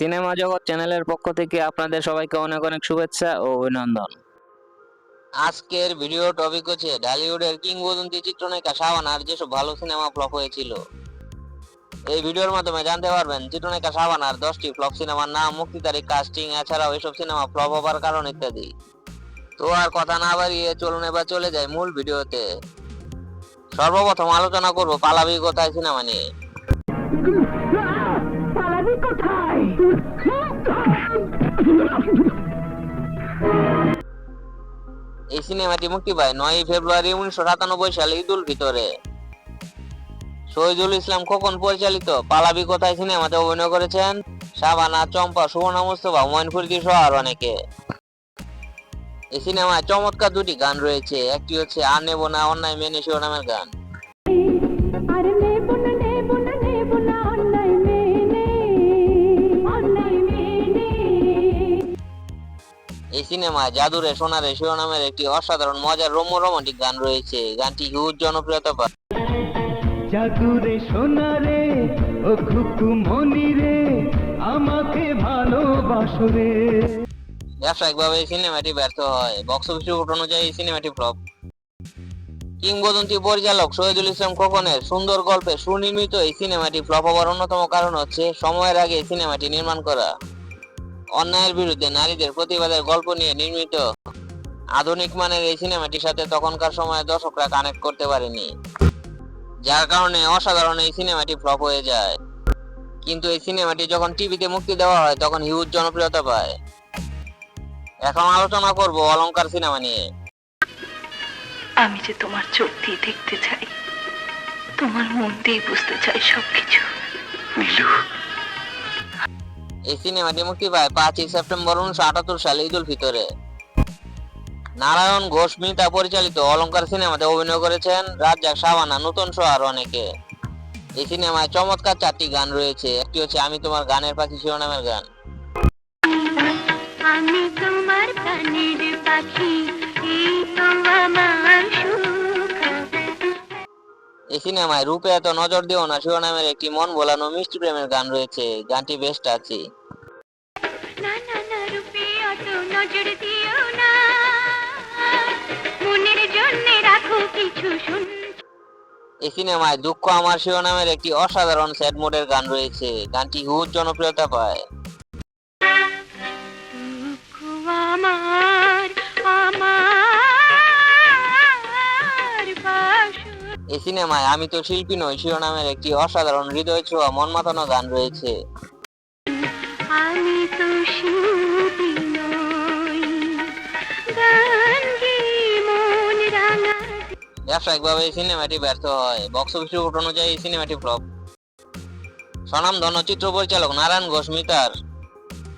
Cinema জগৎ চ্যানেলের পক্ষ থেকে আপনাদের সবাইকে অনেক অনেক শুভেচ্ছা ও অভিনন্দন। আজকের ভিডিও টপিক হচ্ছে ঢালিউডের কিংবদন্তি চিত্রনায়িকা শাবানার যেসব ভালো সিনেমা ফ্লপ হয়েছিল। এই ভিডিওর মাধ্যমে জানতে পারবেন, চিত্রনায়িকা শাবানার দশটি ফ্লপ সিনেমার নাম মুক্তি তারিখ কাস্টিং এছাড়াও এসব সিনেমা ফ্লপ হবার কারণ ইত্যাদি। তো আর কথা না বাড়িয়ে চলুন এবার চলে যাই মূল ভিডিওতে। সর্বপ্রথম আলোচনা করব পালাবি কোথায় সিনেমা নিয়ে। এই সিনেমাটি মুক্তি পায় নয় ফেব্রুয়ারি উনিশশো সাতানব্বই সালে ঈদুল ভিতরে শহীদুল ইসলাম খোকন পরিচালিত পালাবি কোথায় সিনেমাতে অভিনয় করেছেন? শাবানা, চম্পা সুবর্ণা মুস্তফা হুমায়ুন ফরিদি সহ আর অনেকে? এই সিনেমায় চমৎকার দুটি গান রয়েছে। একটি হচ্ছে আর নেব না, অন্যায় মেনে শিরোনামের গান। এই সিনেমায় জাদুরে সোনারে শিরোনামের একটি অসাধারণ মজার রোমো রোমান্টিক গান রয়েছে। গানটি হিউজ জনপ্রিয়তা পায়। জাদুরে সোনারে ও খুকু মনি রে আমাকে ভালোবাসো রে। ব্যবসায়িকভাবে এই সিনেমাটি ব্যর্থ হয়। বক্স অফিস রিপোর্ট অনুযায়ী এই সিনেমাটি ফ্লপ। কিংবদন্তি পরিচালক শহীদুল ইসলাম খোকনের সুন্দর গল্পে সুনির্মিত এই সিনেমাটি ফ্লপ হওয়ার অন্যতম কারণ হচ্ছে সময়ের আগে এই সিনেমাটি নির্মাণ করা। অন্যায়ের বিরুদ্ধে নারীদের প্রতিবাদের গল্প নিয়ে নির্মিত। আধুনিক মানের এই সিনেমাটির সাথে তখনকার সময়ে দর্শকরা কানেক্ট করতে পারেনি। যার কারণে অসাধারণ এই সিনেমাটি ফ্লপ হয়ে যায়। কিন্তু এই সিনেমাটি যখন টিভিতে মুক্তি দেওয়া হয় তখন হিউজ জনপ্রিয়তা পায়। এখন আলোচনা করব অলংকার সিনেমা নিয়ে। আমি যে তোমার চোখ দিয়ে দেখতে চাই তোমার মন দিয়ে বুঝতে চাই সবকিছু। নীলু এই সিনেমাটি মুক্তি পায় পাঁচই সেপ্টেম্বর উনিশশো আটাত্তর সালে ঈদুল ফিতরে। নারায়ণ ঘোষ মিতা পরিচালিত অলংকার সিনেমাতে অভিনয় করেছেন রাজ্জাক শাবানা নতুন সহ আরও অনেকে। এই সিনেমায় চমৎকার চারটি গান রয়েছে। একটি হচ্ছে আমি তোমার গানের পাখি শিরোনামের গান। আমি তোমার প্রাণের পাখি এই সিনেমায় রূপে এত নজর দিও না শিরোনামের একটি মন ভোলানো মিষ্টি প্রেমের গান রয়েছে। গানটি বেস্ট আছে। এই সিনেমায় দুঃখ আমার শিরোনামের একটি অসাধারণ স্যাড মোডের গান রয়েছে। গানটি হুজ জনপ্রিয়তা পায়। এই সিনেমায় আমি তো শিল্পী নই শিরোনামের একটি অসাধারণ হৃদয় ছোঁয়া মন মাতানো গান রয়েছে। আমি তো ব্যবসায়িকভাবে সিনেমাটি ব্যর্থ হয়। বক্স অফিস রিপোর্ট অনুযায়ী এই সিনেমাটি ফ্লপ স্বনামধন্য চিত্র পরিচালক নারায়ণ ঘোষ মিতার।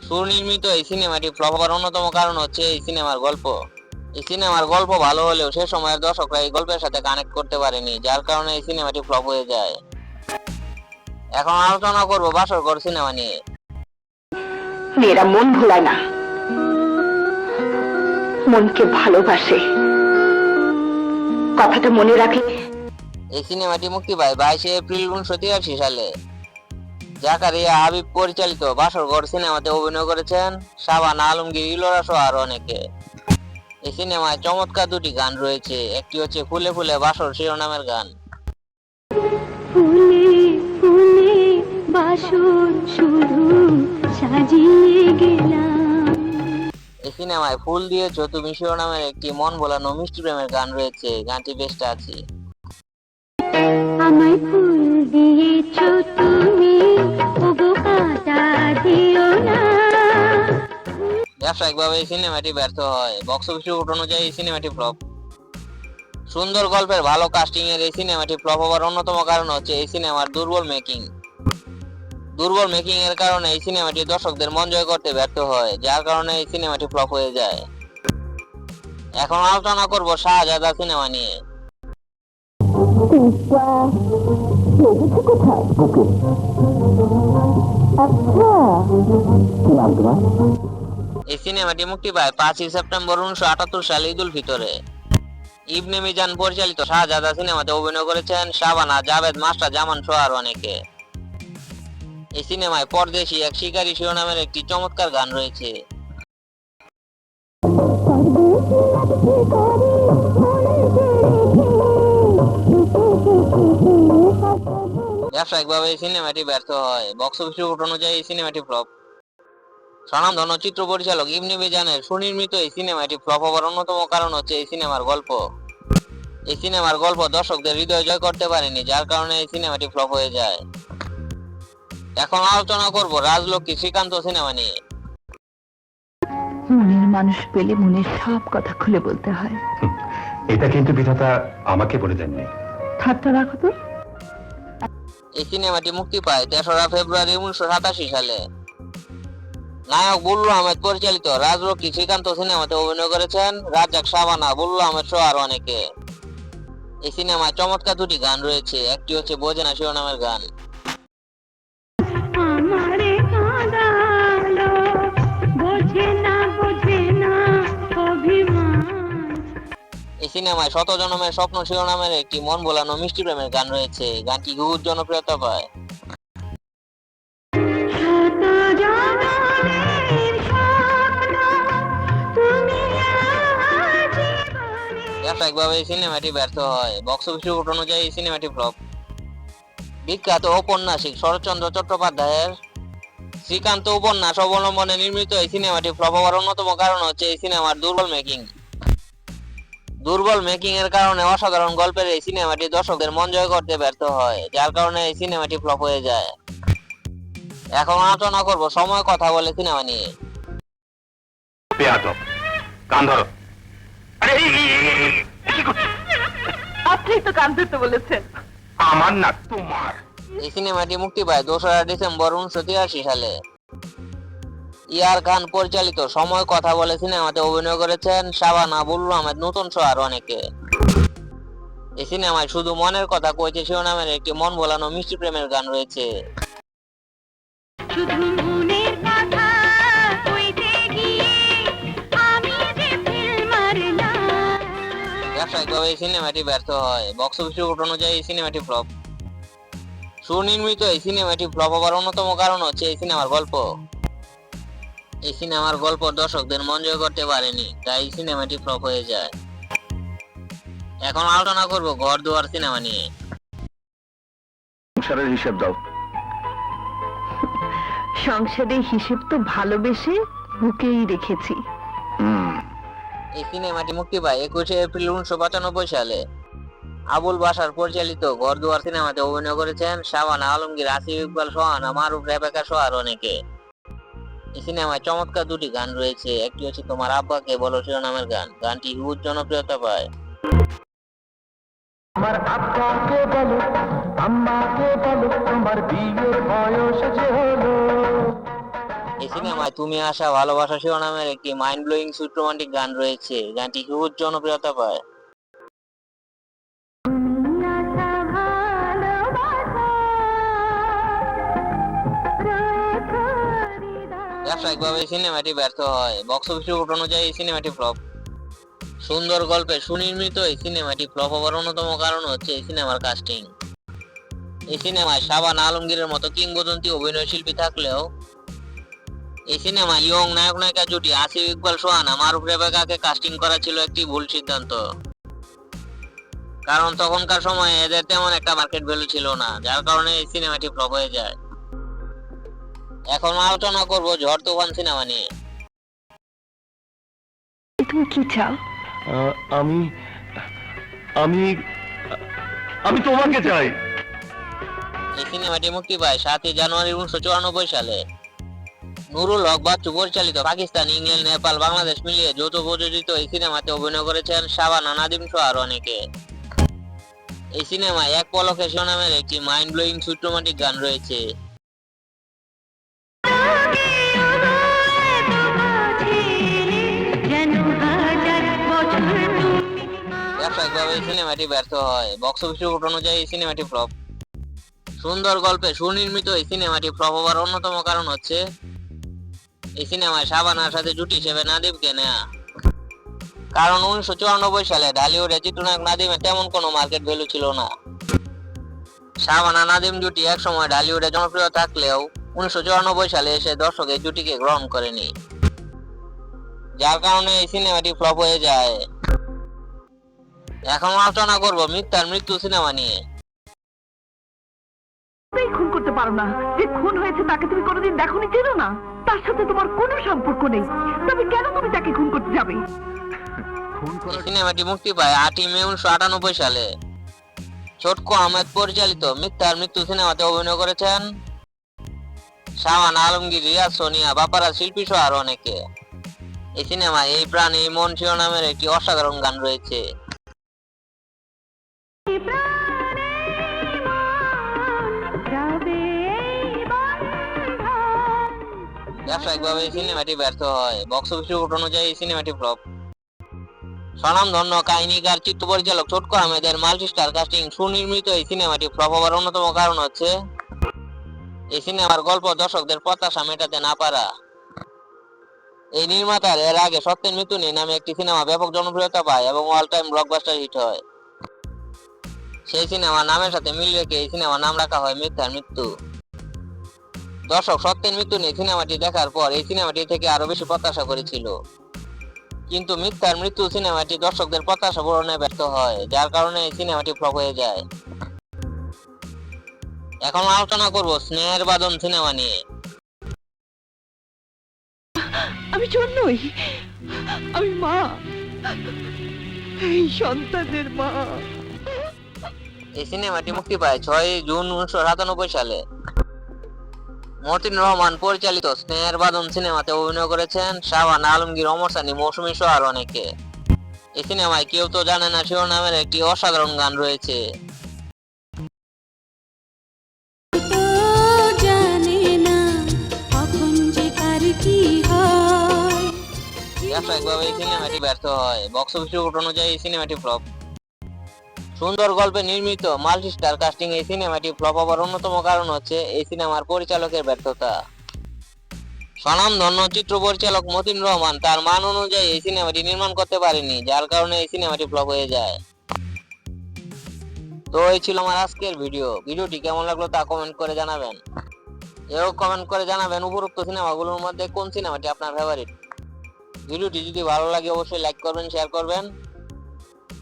সুনির্মিত এই সিনেমাটি ফ্লপ হওয়ার অন্যতম কারণ হচ্ছে এই সিনেমার গল্প। এই সিনেমার গল্প ভালো হলেও সে সময়ের দর্শকরা এই গল্পের সাথে কানেক্ট করতে পারেনি, যার কারণে এই সিনেমাটি ফ্লপ হয়ে যায়। এখন আলোচনা করব বাসরঘর সিনেমা নিয়ে। মেয়েরা মন ভোলায় না। মনকে ভালোবাসে। কথাটা মনে রাখলে এই সিনেমাটি মুক্তি পায়। বাইশে এপ্রিল উনিশশো তিরাশি সালে। জাকারিয়া হাবিব পরিচালিত বাসরঘর সিনেমাতে অভিনয় করেছেন শাবানা আলমগীর ইলোরা সহ আরও অনেকে। এই সিনেমায় চমৎকার দুটি গান রয়েছে। একটি হচ্ছে ফুলে ফুলে বাসর শিরোনামের গান। ফুলে ফুলে বাসর শুধু সাজিয়ে গেলাম। এই সিনেমায় ফুল দিয়েছ তুমি নামের একটি মন ভোলানো মিষ্টি প্রেমের গান রয়েছে গানটি বেস্ট আছে আমায় ফুল দিয়েছ তুমি ওগো কাটা দিও না। ব্যবসায়িকভাবে এই সিনেমাটি ব্যর্থ হয়। বক্স অফিস রিপোর্ট অনুযায়ী এই সিনেমাটি ফ্লপ। সুন্দর গল্পের ভালো কাস্টিং এর এই সিনেমাটি ফ্লপ হওয়ার অন্যতম কারণ হচ্ছে এই সিনেমার দুর্বল মেকিং দুর্বল মেকিং এর কারণে এই সিনেমাটি দর্শকদের মন জয় করতে ব্যর্থ হয়, যার কারণে এই সিনেমাটি ফ্লপ হয়ে যায়। এখন আলোচনা করব শাহজাদা সিনেমা নিয়ে। এই সিনেমাটি মুক্তি পায় পাঁচই সেপ্টেম্বর উনিশশো আটাত্তর সালে ঈদুল ফিতরে। ইবনে মিজান পরিচালিত শাহজাদা সিনেমাতে অভিনয় করেছেন শাবানা জাভেদ, মাস্টার জামান সহ আরও অনেকে। এই সিনেমায় পরদেশি এক শিকারী শিরোনামের একটি চমৎকার গান রয়েছে। ব্যবসায়িকভাবে এই সিনেমাটি ব্যর্থ হয়। বক্স অফিস রিপোর্ট অনুযায়ী এই সিনেমাটি ফ্লপ। স্বনামধন্য চিত্র পরিচালক ইবনে বেজানের সুনির্মিত এই সিনেমাটি ফ্লপ হওয়ার অন্যতম কারণ হচ্ছে এই সিনেমার গল্প। এই সিনেমার গল্প দর্শকদের হৃদয় জয় করতে পারেনি, যার কারণে এই সিনেমাটি ফ্লপ হয়ে যায়। এখন আলোচনা করব রাজলক্ষ্মী শ্রীকান্ত সিনেমা নিয়ে। মনের মানুষ পেলে মনের সব কথা খুলে বলতে হয়। এটা কিন্তু বিধাতা আমাকে বলে দেননি। ঠাট্টা রাখো তো। এই সিনেমাটি মুক্তি পায় তেসরা ফেব্রুয়ারি উনিশশো সাতাশি সালে। নায়ক বুল্লু আহমেদ পরিচালিত রাজলক্ষ্মী শ্রীকান্ত সিনেমাতে অভিনয় করেছেন রাজ্জাক শাবানা বুল্লু আহমেদ সহ আরও অনেকে। এই সিনেমায় চমৎকার দুটি গান রয়েছে একটি হচ্ছে বোঝেনা শিরোনামের গান। সিনেমায় শত জনমের স্বপ্ন শিরোনামের একটি মন ভোলানো মিষ্টি প্রেমের গান রয়েছে। গানটি খুব জনপ্রিয়তা পায়। ব্যবসায়িকভাবে সিনেমাটি ব্যর্থ হয়। বক্স অফিস রিপোর্ট অনুযায়ী সিনেমাটি ফ্লপ। বিখ্যাত ঔপন্যাসিক শরৎচন্দ্র চট্টোপাধ্যায়ের শ্রীকান্ত উপন্যাস অবলম্বনে নির্মিত এই সিনেমাটি ফ্লপ হওয়ার অন্যতম কারণ হচ্ছে এই সিনেমার দুর্বল মেকিং দুর্বল মেকিং এর কারণে অসাধারণ গল্পের এই সিনেমাটি দর্শকদের মন জয় করতে ব্যর্থ হয় যার কারণে এই সিনেমাটি ফ্লপ হয়ে যায়। এখন আলোচনা করব সময় কথা বলে সিনেমা নিয়ে? আপনি তো কান ধরতে বলেছেন। আমার না তোমার। এই সিনেমাটি মুক্তি পায় দোসরা ডিসেম্বর উনিশশো তিরাশি সালে। ইয়ার খান পরিচালিত সময় কথা বলে সিনেমাতে অভিনয় করেছেন শাবানা বুল্লু আহমেদ নতুন সহ আরও অনেকে। এই সিনেমায় শুধু মনের কথা কইছে শিরোনামের একটি মন ভোলানো মিষ্টি প্রেমের গান রয়েছে। শুধু মনের কথা কইতে গিয়ে আমি যে ব্যবসায়িকভাবে এই সিনেমাটি ব্যর্থ হয়। বক্স অফিস রিপোর্ট অনুযায়ী এই সিনেমাটি ফ্লপ। সুনির্মিত এই সিনেমাটি ফ্লপ হওয়ার অন্যতম কারণ হচ্ছে এই সিনেমার গল্প। এই সিনেমার গল্প দর্শকদের মন জয় করতে পারেনি তাই সিনেমাটি ফ্লপ হয়ে যায়। এখন আলোচনা করব ঘর দুয়ার সিনেমা নিয়ে। সংসারের হিসেব দাও। সংসারের হিসেব তো ভালোবেসে বুকেই রেখেছি। এই সিনেমাটি মুক্তি পায় একুশে এপ্রিল উনিশশো পঁচানব্বই সালে। আবুল বাসার পরিচালিত ঘর দুয়ার সিনেমাতে অভিনয় করেছেন শাবানা আলমগীর আসিফ ইকবাল সোহানা মারুফ রেবেকা সহ আরও অনেকে। সিনেমায় চমৎকার দুটি গান রয়েছে। একটি হচ্ছে তোমার আব্বাকে বলো শিরোনামের গান। গানটি হুজ জনপ্রিয়তা পায়। আমার আব্বাকে বলো আম্মাকে বলো তোমার বিয়ের বয়স যে হলো। এই সিনেমায় তুমি আসা ভালোবাসা শিরোনামের একটি মাইন্ড ব্লোয়িং সুইট রোমান্টিক গান রয়েছে। গানটি হুজ জনপ্রিয়তা পায়। ব্যবসায়িকভাবে সিনেমাটি ব্যর্থ হয়। বক্স অফিস রিপোর্ট অনুযায়ী সিনেমাটি ফ্লপ সুন্দর গল্পে সুনির্মিত এই সিনেমাটি ফ্লপ হওয়ার অন্যতম কারণ হচ্ছে এই সিনেমার কাস্টিং এই সিনেমায় আলমগীরের মতো কিংবদন্তি অভিনয় শিল্পী থাকলেও এই সিনেমায় ইয়ং নায়ক নায়িকা জুটি আসিফ ইকবাল, সোহানা, মারুফ রেবেকাকে কাস্টিং করা ছিল একটি ভুল সিদ্ধান্ত। কারণ তখনকার সময়ে এদের তেমন একটা মার্কেট ভ্যালু ছিল না, যার কারণে এই সিনেমাটি ফ্লপ হয়ে যায়। এখন আলোচনা করব ঝড় তুফান সিনেমা নিয়ে। তুমি কি চাও? আমি আমি আমি তোমাকে চাই। এই সিনেমাটি মুক্তি পায় সাতই জানুয়ারি উনিশশো চুরানব্বই সালে। নুরুল হক বাচ্চু পরিচালিত পাকিস্তান ইংল্যান্ড নেপাল বাংলাদেশ মিলিয়ে যৌথ প্রযোজিত এই সিনেমাতে অভিনয় করেছেন শাবানা নাদিম সহ আরও অনেকে। এই সিনেমায় এক পলকে শিরোনামের একটি মাইন্ড ব্লোয়িং সুইট রোমান্টিক গান রয়েছে। এই সিনেমাটি ব্যর্থ হয়। বক্স অফিস রিপোর্ট অনুযায়ী সিনেমাটি ফ্লপ সুন্দর গল্পে সুনির্মিত এই সিনেমাটি ফ্লপ হওয়ার অন্যতম কারণ হচ্ছে, এই সিনেমায় শাবানার সাথে জুটি হিসেবে নেয়া। কারণ উনিশশো চুরানব্বই সালে ঢালিউডে চিত্রনায়ক নাদিমের তেমন কোনো মার্কেট ভ্যালু ছিল না। শাবানা নাদিম জুটি এক সময় ঢালিউডে জনপ্রিয় থাকলেও উনিশশো চুরানব্বই সালে এসে দর্শক এই জুটিকে গ্রহণ করেনি। যার কারণে এই সিনেমাটি ফ্লপ হয়ে যায়। এখন আলোচনা করব মিথ্যার মৃত্যু সিনেমা নিয়ে। তুমি খুন করতে পারো না। যে খুন হয়েছে তাকে তুমি কোনোদিন দেখোনি চেনো না? তার সাথে তোমার কোনো সম্পর্ক নেই। তবে কেন তুমি তাকে খুন করতে যাবে? সিনেমাটি মুক্তি পায় আটই মে উনিশশো আটানব্বই সালে। ছোটকো আহমেদ পরিচালিত মিথ্যার মৃত্যু সিনেমাতে অভিনয় করেছেন শাহান আলমগীর রিয়া সোনিয়া বাপারা শিল্পী সহ আরও অনেকে। এই সিনেমায় এই প্রাণ এই মন শিরোনামের একটি অসাধারণ গান রয়েছে। ব্যবসায়িকভাবে সিনেমাটি ব্যর্থ হয়। বক্স অনুযায়ী সিনেমাটি ফ্লপ কাহিনীকার, চিত্র পরিচালক আহমেদের কাস্টিং সুনির্মিত এই সিনেমাটি ফ্লপ অন্যতম কারণ হচ্ছে, এই সিনেমার গল্প দর্শকদের প্রত্যাশা মেটাতে না পারা। এই নির্মাতার এর আগে সত্যের মৃত্যু নামে একটি সিনেমা ব্যাপক জনপ্রিয়তা পায় এবং অল টাইম ব্লকবাস্টার হিট হয়। সেই সিনেমা নামের সাথে মিল রেখে এই সিনেমার নাম রাখা হয় মিথ্যার মৃত্যু। দর্শক সত্যের মৃত্যু নিয়ে সিনেমাটি দেখার পর এই সিনেমাটি থেকে আরও বেশি প্রত্যাশা করেছিল। কিন্তু মিথ্যার মৃত্যু সিনেমাটি দর্শকদের প্রত্যাশা পূরণে ব্যর্থ হয় যার কারণে এই সিনেমাটি ফ্লপ হয়ে যায়। এখন আলোচনা করব স্নেহের বাদন সিনেমা নিয়ে। আমি নই আমি মা। এই সন্তানের মা। এই সিনেমাটি মুক্তি পায় ছয় জুন উনিশশো সাতানব্বই সালে। মতিন রহমান পরিচালিত স্নেহের বাদন সিনেমাতে অভিনয় করেছেন শাহবান আলমগীর অমর সানি মৌসুমী সহ আর অনেকে। এই সিনেমায় কেউ তো জানে না শিরোনামের একটি অসাধারণ গান রয়েছে। হয়। ব্যবসায়িকভাবে এই সিনেমাটি ব্যর্থ হয়। বক্স অফিস রিপোর্ট অনুযায়ী এই সিনেমাটি ফ্লপ। সুন্দর গল্পে নির্মিত মাল্টি স্টার কাস্টিং এই সিনেমাটি ফ্লপ হওয়ার অন্যতম কারণ হচ্ছে এই সিনেমার পরিচালকের ব্যর্থতা। স্বনামধন্য চিত্র পরিচালক মতিন রহমান তার মান অনুযায়ী এই সিনেমাটি নির্মাণ করতে পারেনি, যার কারণে এই সিনেমাটি ফ্লপ হয়ে যায়। তো এই ছিল আমার আজকের ভিডিও। ভিডিওটি কেমন লাগল তা কমেন্ট করে জানাবেন। এও কমেন্ট করে জানাবেন উপরোক্ত সিনেমাগুলোর মধ্যে কোন সিনেমাটি আপনার ফেভারিট ভিডিওটি যদি ভালো লাগে অবশ্যই লাইক করবেন শেয়ার করবেন।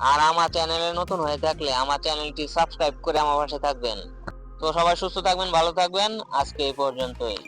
আর আমার চ্যানেলে নতুন হয়ে থাকলে আমার চ্যানেলটি সাবস্ক্রাইব করে আমার পাশে থাকবেন। তো সবাই সুস্থ থাকবেন, ভালো থাকবেন। আজকে এই পর্যন্তই।